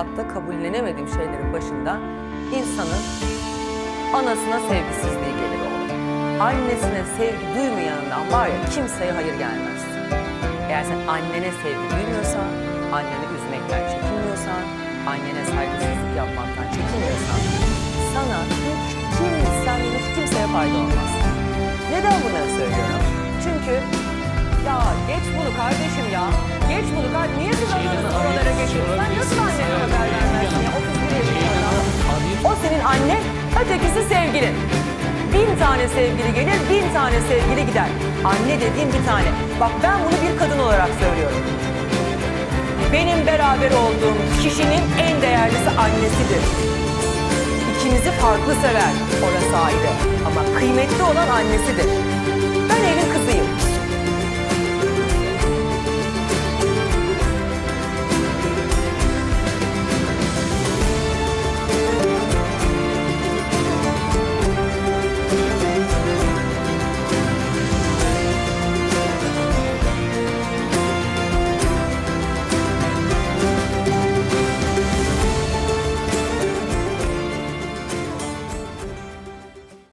hayatta kabullenemediğim şeylerin başında insanın anasına sevgisizliği gelir oğlum. Annesine sevgi duymayanından var ya kimseye hayır gelmez. Eğer sen annene sevgi duymuyorsan, anneni üzmekten çekinmiyorsan, annene saygısızlık yapmaktan çekinmiyorsan sana hiç kimsen hiç kimseye fayda olmaz. Neden bunları söylüyorum? Çünkü ya geç bunu kardeşim ya. Geç bunu kardeşim. Niye ötekisi sevgilin. Bin tane sevgili gelir, bin tane sevgili gider. Anne dediğin bir tane. Bak ben bunu bir kadın olarak söylüyorum. Benim beraber olduğum kişinin en değerlisi annesidir. İkimizi farklı sever, orası ayrı. Ama kıymetli olan annesidir.